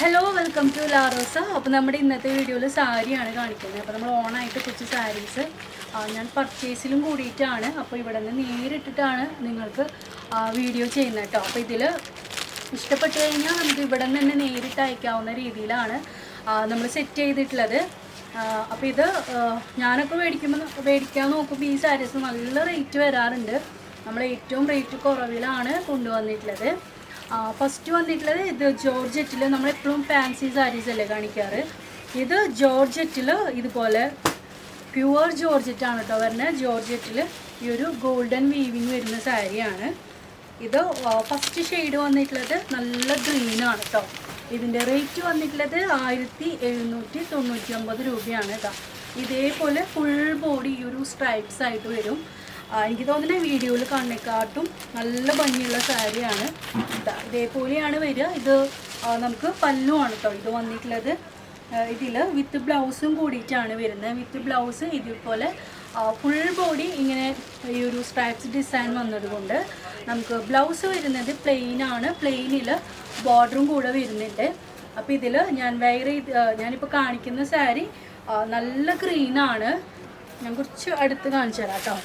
Hello welcome to Larosa അപ്പോൾ നമ്മുടെ ഇന്നത്തെ വീഡിയോയിൽ സാരിയാണ് കാണിക്കുന്നത്. അപ്പോൾ നമ്മൾ ഓണായിട്ട് കുറച്ച് സാരീസ് ഞാൻ പർച്ചേസിലും കൂടിയിട്ടാണ്. അപ്പോൾ ഇവിടെ നിന്ന് നേരിട്ടിട്ടാണ് നിങ്ങൾക്ക് വീഡിയോ ചെയ്യുന്നത് കേട്ടോ അപ്പോൾ ഇതിൽ ഇഷ്ടപ്പെട്ട് കഴിഞ്ഞാൽ നമുക്ക് ഇവിടെ നിന്ന് തന്നെ നേരിട്ട് അയക്കാവുന്ന രീതിയിലാണ് നമ്മൾ സെറ്റ് ചെയ്തിട്ടുള്ളത്. അപ്പോൾ ഇത് ഞാനൊക്കെ മേടിക്കുമ്പോൾ മേടിക്കാൻ നോക്കുമ്പോൾ ഈ സാരീസ് നല്ല റേറ്റ് വരാറുണ്ട്. നമ്മൾ ഏറ്റവും റേറ്റ് കുറവിലാണ് കൊണ്ടുവന്നിട്ടുള്ളത്. ഫസ്റ്റ് വന്നിട്ടുള്ളത് ഇത് ജോർജറ്റിൽ നമ്മളെപ്പോഴും ഫാൻസി സാരീസ് അല്ലേ കാണിക്കാറ്? ഇത് ജോർജറ്റിൽ ഇതുപോലെ പ്യുവർ ജോർജറ്റ് ആണ് കേട്ടോ വരുന്നത് ജോർജറ്റിൽ ഈ ഒരു ഗോൾഡൻ വീവിങ് വരുന്ന സാരിയാണ്. ഇത് ഫസ്റ്റ് ഷെയ്ഡ് വന്നിട്ടുള്ളത് നല്ല ഗ്രീനാണ് കേട്ടോ ഇതിന്റെ റേറ്റ് വന്നിട്ടുള്ളത് ആയിരത്തി എഴുന്നൂറ്റി തൊണ്ണൂറ്റി ഒമ്പത് രൂപയാണ് കേട്ടോ ഇതേപോലെ ഫുൾ ബോഡി ഈ ഒരു സ്ട്രൈപ്സ് ആയിട്ട് വരും. എനിക്ക് തോന്നുന്ന വീഡിയോയിൽ കാണുന്നേക്കാട്ടും നല്ല ഭംഗിയുള്ള സാരിയാണ്. ഇതാ ഇതേപോലെയാണ് വരിക. ഇത് നമുക്ക് പല്ലുമാണ് കേട്ടോ ഇത് വന്നിട്ടുള്ളത്. ഇതിൽ വിത്ത് ബ്ലൗസും കൂടിയിട്ടാണ് വരുന്നത്. വിത്ത് ബ്ലൗസ് ഇതുപോലെ ഫുൾ ബോഡി ഇങ്ങനെ ഈ ഒരു സ്ട്രൈപ്സ് ഡിസൈൻ വന്നതുകൊണ്ട് നമുക്ക് ബ്ലൗസ് വരുന്നത് പ്ലെയിൻ ആണ്. പ്ലെയിനിൽ ബോർഡറും കൂടെ വരുന്നുണ്ട്. അപ്പോൾ ഇതിൽ ഞാൻ വേറെ ഞാനിപ്പോൾ കാണിക്കുന്ന സാരി നല്ല ഗ്രീനാണ് ഞാൻ കുറച്ച് അടുത്ത് കാണിച്ചു തരാം കേട്ടോ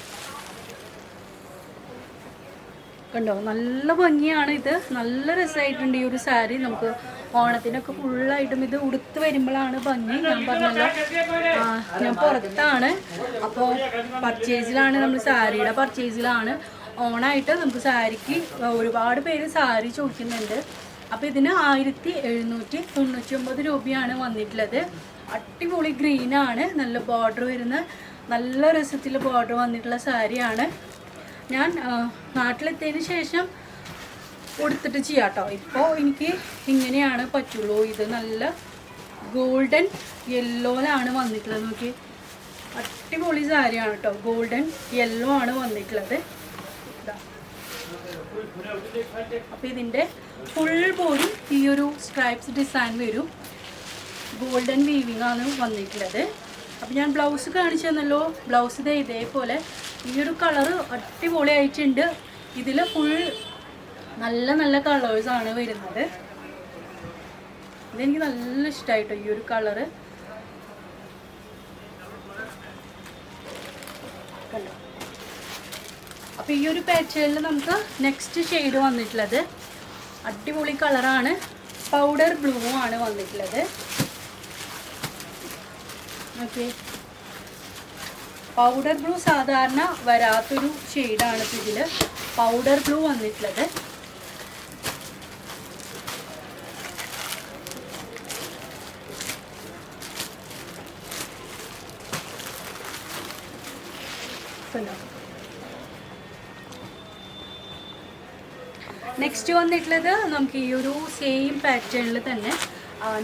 കണ്ടോ? നല്ല ഭംഗിയാണ് ഇത്. നല്ല രസമായിട്ടുണ്ട് ഈ ഒരു സാരി. നമുക്ക് ഓണത്തിനൊക്കെ ഫുള്ളായിട്ടും ഇത് ഉടുത്ത് വരുമ്പോഴാണ് ഭംഗി. ഞാൻ പറഞ്ഞല്ലോ. ഞാൻ പുറത്താണ്. അപ്പോൾ പർച്ചേസിലാണ് നമ്മൾ സാരിയുടെ പർച്ചേസിലാണ് ഓണായിട്ട് നമുക്ക് സാരിക്ക് ഒരുപാട് പേര് സാരി ചോദിക്കുന്നുണ്ട്. അപ്പോൾ ഇതിന് ആയിരത്തി എഴുന്നൂറ്റി തൊണ്ണൂറ്റി ഒമ്പത് രൂപയാണ് വന്നിട്ടുള്ളത്. അടിപൊളി ഗ്രീനാണ് നല്ല ബോർഡർ വരുന്ന നല്ല രസത്തിൽ ബോർഡർ വന്നിട്ടുള്ള സാരിയാണ്. ഞാൻ നാട്ടിലെത്തിയതിന് ശേഷം കൊടുത്തിട്ട് ചെയ്യാം കേട്ടോ ഇപ്പോൾ എനിക്ക് ഇങ്ങനെയാണ് പറ്റുള്ളൂ. ഇത് നല്ല ഗോൾഡൻ യെല്ലോയിലാണ് വന്നിട്ടുള്ളത്. നോക്കി അടിപൊളി സാരിയാണ് കേട്ടോ. ഗോൾഡൻ യെല്ലോ ആണ് വന്നിട്ടുള്ളത്. അപ്പം ഇതിന്റെ ഫുൾ ബോഡി ഈ ഒരു സ്ട്രൈപ്സ് ഡിസൈൻ വരും. ഗോൾഡൻ വീവിംഗ് ആണ് വന്നിട്ടുള്ളത്. അപ്പം ഞാൻ ബ്ലൗസ് കാണിച്ചു തന്നല്ലോ. ബ്ലൗസ് ഇതേ ഇതേപോലെ ഈ ഒരു കളറ് അടിപൊളിയായിട്ടുണ്ട്. ഇതിൽ ഫുൾ നല്ല നല്ല കളേഴ്സ് ആണ് വരുന്നത്. ഇതെനിക്ക് നല്ല ഇഷ്ടമായിട്ടോ ഈ ഒരു കളറ് അപ്പോൾ ഈ ഒരു പാറ്റേണിൽ നമുക്ക് നെക്സ്റ്റ് ഷെയ്ഡ് വന്നിട്ടുള്ളത്. അടിപൊളി കളറാണ്. പൗഡർ ബ്ലൂ ആണ് വന്നിട്ടുള്ളത്. ഓക്കെ പൗഡർ ബ്ലൂ സാധാരണ വരാത്തൊരു ഷെയ്ഡാണ് ഇതിൽ പൗഡർ ബ്ലൂ വന്നിട്ടുള്ളത്. നെക്സ്റ്റ് വന്നിട്ടുള്ളത് നമുക്ക് ഈ ഒരു സെയിം പാറ്റേണിൽ തന്നെ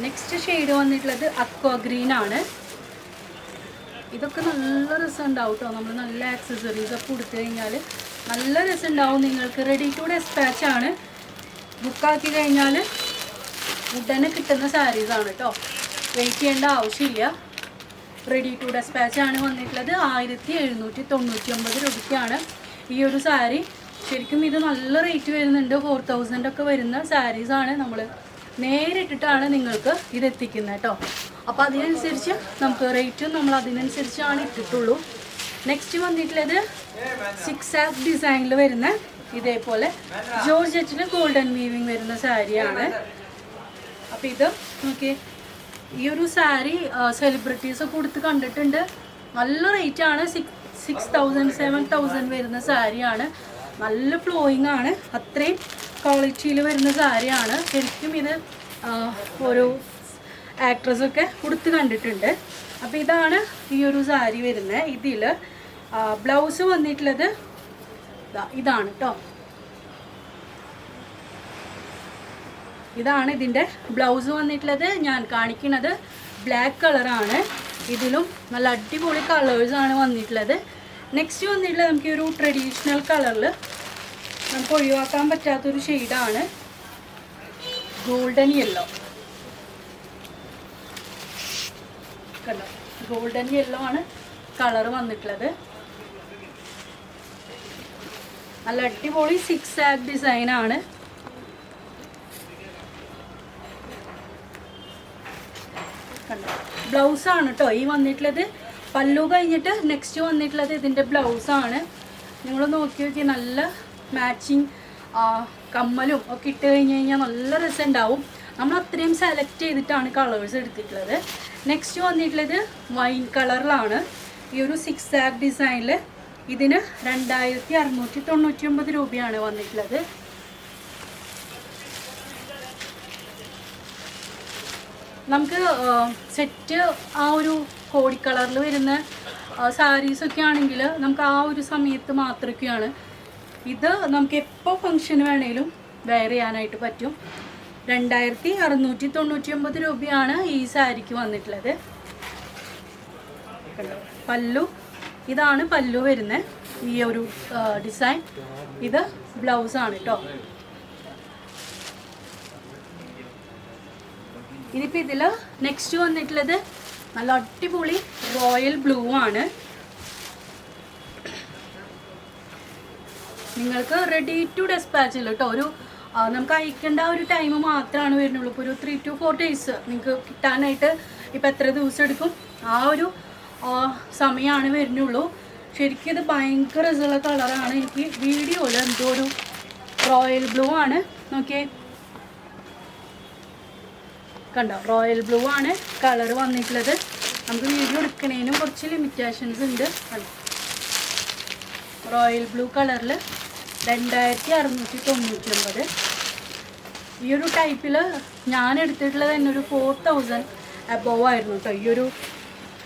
നെക്സ്റ്റ് ഷെയ്ഡ് വന്നിട്ടുള്ളത് അക്വ ഗ്രീൻ ആണ്. ഇതൊക്കെ നല്ല രസം ഉണ്ടാവും കേട്ടോ നമ്മൾ നല്ല ആക്സസറീസ് ഒക്കെ കൊടുത്തു കഴിഞ്ഞാൽ നല്ല രസം ഉണ്ടാവും നിങ്ങൾക്ക്. റെഡി ടു ഡെസ്പാച്ച് ആണ്. ബുക്കാക്കി കഴിഞ്ഞാൽ ഉടനെ കിട്ടുന്ന സാരീസ് ആണ് കേട്ടോ വെയിറ്റ് ചെയ്യേണ്ട ആവശ്യമില്ല. റെഡി ടു ഡെസ്പാച്ച് ആണ് വന്നിട്ടുള്ളത്. ആയിരത്തി എഴുന്നൂറ്റി തൊണ്ണൂറ്റി ഒമ്പത് രൂപയ്ക്കാണ് ഈ ഒരു സാരി. ശരിക്കും ഇത് നല്ല റേറ്റ് വരുന്നുണ്ട്. ഫോർ തൗസൻഡ് ഒക്കെ വരുന്ന സാരീസാണ് നമ്മൾ നേരിട്ടിട്ടാണ് നിങ്ങൾക്ക് ഇത് എത്തിക്കുന്നത് കേട്ടോ അപ്പോൾ അതിനനുസരിച്ച് നമുക്ക് റേറ്റും നമ്മൾ അതിനനുസരിച്ചാണ് ഇട്ടിട്ടുള്ളൂ. നെക്സ്റ്റ് വന്നിട്ടുള്ളത് സിക്സ് ആഫ് ഡിസൈനിൽ വരുന്ന ഇതേപോലെ ജോർജറ്റിന് ഗോൾഡൻ വീവിങ് വരുന്ന സാരിയാണ്. അപ്പം ഇത് നോക്കി ഈ ഒരു സാരി സെലിബ്രിറ്റീസ് ഒക്കെ കൊടുത്ത് കണ്ടിട്ടുണ്ട്. നല്ല റേറ്റ് ആണ്. Six six thousand seven thousand വരുന്ന സാരിയാണ്. നല്ല ഫ്ലോയിങ് ആണ്. അത്രയും ക്വാളിറ്റിയിൽ വരുന്ന സാരിയാണ്. ശരിക്കും ഇത് ഒരു ആക്ട്രസൊക്കെ കൊടുത്ത് കണ്ടിട്ടുണ്ട്. അപ്പോൾ ഇതാണ് ഈ ഒരു സാരി വരുന്നത് ഇതിൽ ബ്ലൗസ് വന്നിട്ടുള്ളത് ഇതാ ഇതാണ് കേട്ടോ ഇതാണ് ഇതിന്റെ ബ്ലൗസ് വന്നിട്ടുള്ളത്. ഞാൻ കാണിക്കുന്നത് ബ്ലാക്ക് കളറാണ് ഇതിലും നല്ല അടിപൊളി കളേഴ്സാണ് വന്നിട്ടുള്ളത്. നെക്സ്റ്റ് വന്നിട്ടുള്ളത് നമുക്ക് ഒരു ട്രഡീഷണൽ കളറിൽ നമുക്ക് ഒഴിവാക്കാൻ പറ്റാത്തൊരു ഷെയ്ഡാണ് ഗോൾഡൻ യെല്ലോ കണ്ടോ ഗോൾഡൻ യെല്ലോ ആണ് കളർ വന്നിട്ടുള്ളത്. നല്ല അടിപൊളി സിക്സ് ആക് ഡിസൈൻ ആണ്. ബ്ലൗസ് ആണ് കേട്ടോ ഈ വന്നിട്ടുള്ളത്. പല്ലു കഴിഞ്ഞിട്ട് നെക്സ്റ്റ് വന്നിട്ടുള്ളത് ഇതിന്റെ ആണ്. നിങ്ങൾ നോക്കി നോക്കി നല്ല മാച്ചിങ് കമ്മലും ഒക്കെ ഇട്ട് കഴിഞ്ഞ് കഴിഞ്ഞാൽ നല്ല രസം ഉണ്ടാവും നമ്മൾ അത്രയും സെലക്ട് ചെയ്തിട്ടാണ് കളേഴ്സ് എടുത്തിട്ടുള്ളത്. നെക്സ്റ്റ് വന്നിട്ടുള്ളത് വൈൻ കളറിലാണ് ഈ ഒരു സിക്സ് ആക്ക് ഡിസൈനിൽ ഇതിന് രണ്ടായിരത്തി അറുന്നൂറ്റി തൊണ്ണൂറ്റി ഒമ്പത് രൂപയാണ് വന്നിട്ടുള്ളത്. നമുക്ക് സെറ്റ് ആ ഒരു കോടി കളറിൽ വരുന്ന സാരീസൊക്കെ ആണെങ്കിൽ നമുക്ക് ആ ഒരു സമയത്ത് മാത്രമൊക്കെയാണ് ഇത് നമുക്ക് എപ്പോൾ ഫങ്ഷന് വേണേലും വെയർ ചെയ്യാനായിട്ട് പറ്റും. രണ്ടായിരത്തി അറുന്നൂറ്റി തൊണ്ണൂറ്റി ഒമ്പത് രൂപയാണ് ഈ സാരിക്ക് വന്നിട്ടുള്ളത്? പല്ലു. ഇതാണ് പല്ലു വരുന്നത് ഈ ഒരു ഡിസൈൻ. ഇത് ബ്ലൗസ് ആണ് കേട്ടോ ഇനിയിപ്പോൾ ഇതിൽ നെക്സ്റ്റ് വന്നിട്ടുള്ളത് നല്ല അടിപൊളി റോയൽ ബ്ലൂ ആണ്. നിങ്ങൾക്ക് റെഡി ടു ഡെസ്പാച്ചിൽ കേട്ടോ ഒരു നമുക്ക് അയക്കേണ്ട ഒരു ടൈം മാത്രമാണ് വരുന്നുള്ളൂ. ഇപ്പോൾ ഒരു ത്രീ ടു ഫോർ ഡേയ്സ് നിങ്ങൾക്ക് കിട്ടാനായിട്ട് ഇപ്പം എത്ര ദിവസം എടുക്കും? ആ ഒരു സമയമാണ് വരുന്നുള്ളൂ. ശരിക്കും ഇത് ഭയങ്കര രസമുള്ള കളറാണ് എനിക്ക് വീഡിയോയിൽ എന്തോ ഒരു റോയൽ ബ്ലൂ ആണ്. നോക്കിയേ. കണ്ടോ? റോയൽ ബ്ലൂ ആണ് കളർ വന്നിട്ടുള്ളത്. നമുക്ക് വീഡിയോ എടുക്കണേനും കുറച്ച് ലിമിറ്റേഷൻസ് ഉണ്ട്. റോയൽ ബ്ലൂ കളറിൽ രണ്ടായിരത്തി അറുന്നൂറ്റി തൊണ്ണൂറ്റി ഒമ്പത് ഈ ഒരു ടൈപ്പിൽ ഞാൻ എടുത്തിട്ടുള്ളത് തന്നെ ഒരു ഫോർ തൗസൻഡ് അബോവ് ആയിരുന്നു കേട്ടോ ഈ ഒരു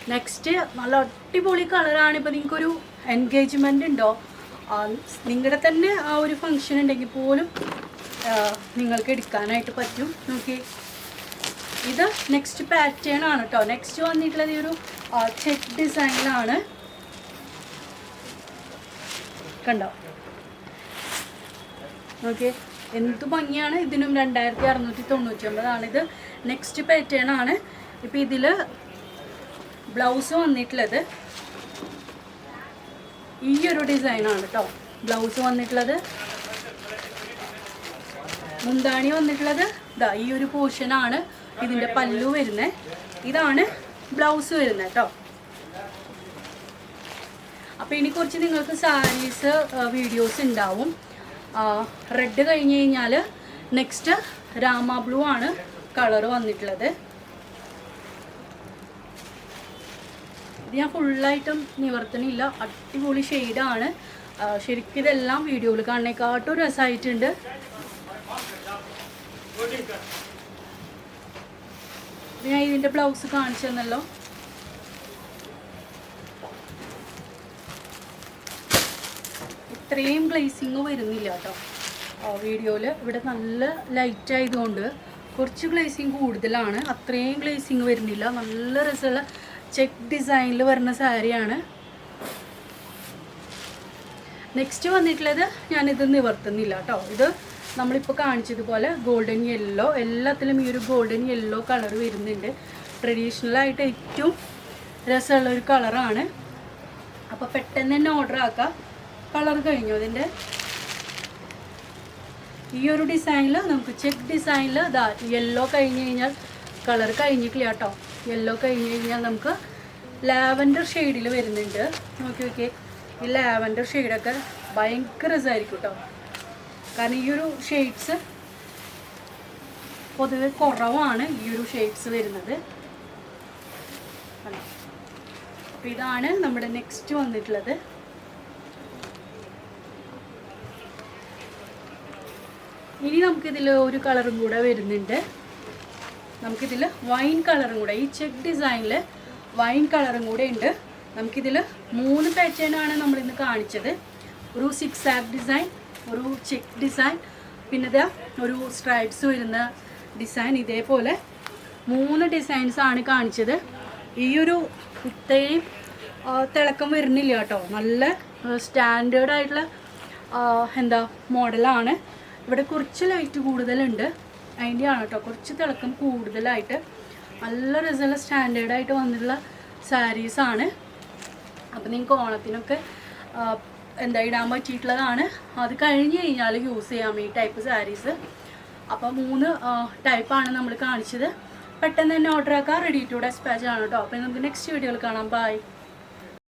നെക്സ്റ്റ് നല്ല അടിപൊളി കളറാണ് ഇപ്പോൾ നിങ്ങൾക്കൊരു എൻഗേജ്മെന്റ് ഉണ്ടോ? നിങ്ങളുടെ തന്നെ ആ ഒരു ഫങ്ഷൻ ഉണ്ടെങ്കിൽ പോലും നിങ്ങൾക്ക് എടുക്കാനായിട്ട് പറ്റും. നോക്കി ഇത് നെക്സ്റ്റ് പാറ്റേൺ ആണ് കേട്ടോ നെക്സ്റ്റ് വന്നിട്ടുള്ളത് ഈ ഒരു ചെക്ക് ഡിസൈനിലാണ് കണ്ടോ? ഓക്കെ എന്ത് ഭംഗിയാണ്? ഇതിനും രണ്ടായിരത്തി അറുന്നൂറ്റി തൊണ്ണൂറ്റി ഒമ്പതാണ് ഇത് നെക്സ്റ്റ് പാറ്റേൺ ആണ്. ഇപ്പം ഇതിൽ ബ്ലൗസ് വന്നിട്ടുള്ളത്. ഈ ഒരു ഡിസൈനാണ് കേട്ടോ ബ്ലൗസ് വന്നിട്ടുള്ളത്. മുന്താണി വന്നിട്ടുള്ളത്. ഇതാ ഈ ഒരു പോർഷനാണ് ഇതിന്റെ പല്ലു വരുന്നത് ഇതാണ് ബ്ലൗസ് വരുന്നത് കേട്ടോ അപ്പോൾ ഇനി കുറച്ച് നിങ്ങൾക്ക് സാരീസ് വീഡിയോസ് ഉണ്ടാവും. റെഡ് കഴിഞ്ഞ് കഴിഞ്ഞാൽ നെക്സ്റ്റ് രാമ ബ്ലൂ ആണ് കളർ വന്നിട്ടുള്ളത്. ഇത് ഞാൻ ഫുള്ളായിട്ടും നിവർത്തനില്ല അടിപൊളി ഷെയ്ഡാണ് ശരിക്കും ഇതെല്ലാം വീഡിയോയിൽ കാണുന്നേക്കാട്ടും രസമായിട്ടുണ്ട് ഞാൻ ഇതിന്റെ ബ്ലൗസ് കാണിച്ചു തന്നല്ലോ. ഇത്രയും ഗ്ലേസിങ് വരുന്നില്ല കേട്ടോ. വീഡിയോയിൽ ഇവിടെ നല്ല ലൈറ്റ് ആയതുകൊണ്ട് കുറച്ച് ഗ്ലേസിങ് കൂടുതലാണ്. അത്രയും ഗ്ലേസിങ് വരുന്നില്ല. നല്ല രസമുള്ള ചെക്ക് ഡിസൈനിൽ വരുന്ന സാരിയാണ് നെക്സ്റ്റ് വന്നിട്ടുള്ളത് ഞാനിത് നിവർത്തുന്നില്ല കേട്ടോ. ഇത് നമ്മളിപ്പോൾ കാണിച്ചതുപോലെ ഗോൾഡൻ യെല്ലോ എല്ലാത്തിലും ഈ ഒരു ഗോൾഡൻ യെല്ലോ കളർ വരുന്നുണ്ട്. ട്രഡീഷണൽ ആയിട്ട് ഏറ്റവും രസമുള്ള ഒരു കളറാണ് അപ്പോൾ പെട്ടെന്ന് തന്നെ ഓർഡർ ആക്കാം. കളർ കഴിഞ്ഞു അതിന്റെ. ഈ ഒരു ഡിസൈനിൽ നമുക്ക് ചെക്ക് ഡിസൈനിൽ ഇതാ യെല്ലോ കഴിഞ്ഞ് കഴിഞ്ഞാൽ കളർ കഴിഞ്ഞിട്ടില്ല കേട്ടോ. യെല്ലോ കഴിഞ്ഞ് കഴിഞ്ഞാൽ നമുക്ക് ലാവൻഡർ ഷെയ്ഡിൽ വരുന്നുണ്ട്. നോക്കി നോക്കിയേ. ഈ ലാവൻഡർ ഷെയ്ഡൊക്കെ ഭയങ്കര രസമായിരിക്കും കേട്ടോ. കാരണം ഈ ഒരു ഷെയ്ഡ്സ് പൊതുവെ കുറവാണ് ഈ ഒരു ഷെയ്ഡ്സ് വരുന്നത്? അപ്പോൾ ഇതാണ് നമ്മുടെ നെക്സ്റ്റ് വന്നിട്ടുള്ളത്. ഇനി നമുക്കിതിൽ ഒരു കളറും കൂടെ വരുന്നുണ്ട്. നമുക്കിതിൽ വൈൻ കളറും കൂടെ ഈ ചെക്ക് ഡിസൈനിൽ വൈൻ കളറും കൂടെ ഉണ്ട്. നമുക്കിതിൽ മൂന്ന് പാറ്റേൺ ആണ് നമ്മളിന്ന് കാണിച്ചത്. ഒരു സിക്സ് ആപ്പ് ഡിസൈൻ ഒരു ചെക്ക് ഡിസൈൻ പിന്നെ ഇതാ ഒരു സ്ട്രൈപ്സ് വരുന്ന ഡിസൈൻ ഇതേപോലെ മൂന്ന് ഡിസൈൻസ് ആണ് കാണിച്ചത്. ഈ ഒരു ഇത്രയും തിളക്കം വരുന്നില്ല കേട്ടോ. നല്ല സ്റ്റാൻഡേർഡ് ആയിട്ടുള്ള എന്താ മോഡലാണ് ഇവിടെ കുറച്ച് ലൈറ്റ് കൂടുതലുണ്ട്. അതിന്റെ ആണ് കേട്ടോ കുറച്ച് തിളക്കം കൂടുതലായിട്ട്. നല്ല രസമുള്ള സ്റ്റാൻഡേർഡായിട്ട് വന്നിട്ടുള്ള സാരീസാണ് അപ്പോൾ നിങ്ങൾക്ക് ഓണത്തിനൊക്കെ എന്താ ഇടാൻ പറ്റിയിട്ടുള്ളതാണ്. അത് കഴിഞ്ഞ് കഴിഞ്ഞാൽ യൂസ് ചെയ്യാം ഈ ടൈപ്പ് സാരീസ് അപ്പോൾ മൂന്ന് ടൈപ്പാണ് നമ്മൾ കാണിച്ചത്. പെട്ടെന്ന് തന്നെ ഓർഡർ ആക്കാം. റെഡി ടു ഡെസ്പാച്ച് ആണ് കേട്ടോ. അപ്പോൾ നമുക്ക് നെക്സ്റ്റ് വീഡിയോയിൽ കാണാം. ബൈ